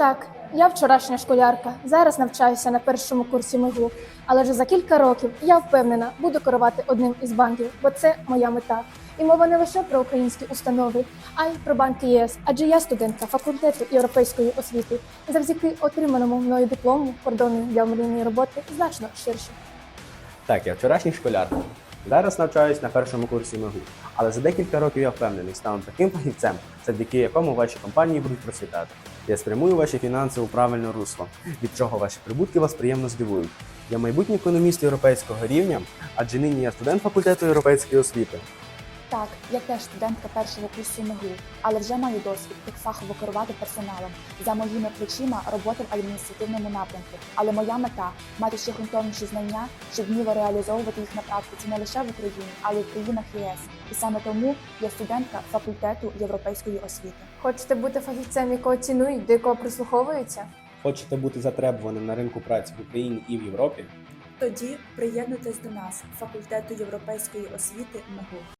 Так, я вчорашня школярка. Зараз навчаюся на першому курсі МИГУ. Але вже за кілька років я впевнена, буду керувати одним із банків, бо це моя мета. І мова не лише про українські установи, а й про банки ЄС. Адже я студентка факультету європейської освіти. Завдяки отриманому мною диплому кордони для мрійної роботи значно ширші. Так, я вчорашній школярка. Зараз навчаюсь на першому курсі МГУ, Але за декілька років я впевнений, стану таким фахівцем, завдяки якому ваші компанії будуть процвітати. Я спрямую ваші фінанси у правильне русло, від чого ваші прибутки вас приємно здивують. Я майбутній економіст європейського рівня, адже нині я студент факультету європейської освіти. Так, я теж студентка першого курсу МИГУ, але вже маю досвід, як фахово керувати персоналом. За моїми плечима робота в адміністративному напрямку. Але моя мета мати ще ґрунтовніші знання, щоб вміло реалізовувати їх на практиці не лише в Україні, але й в країнах ЄС. І саме тому я студентка факультету європейської освіти. Хочете бути фахівцем, якого цінують, до якого прислуховуються? Хочете бути затребуваним на ринку праці в Україні і в Європі? Тоді приєднуйтесь до нас, факультету європейської освіти МИГУ.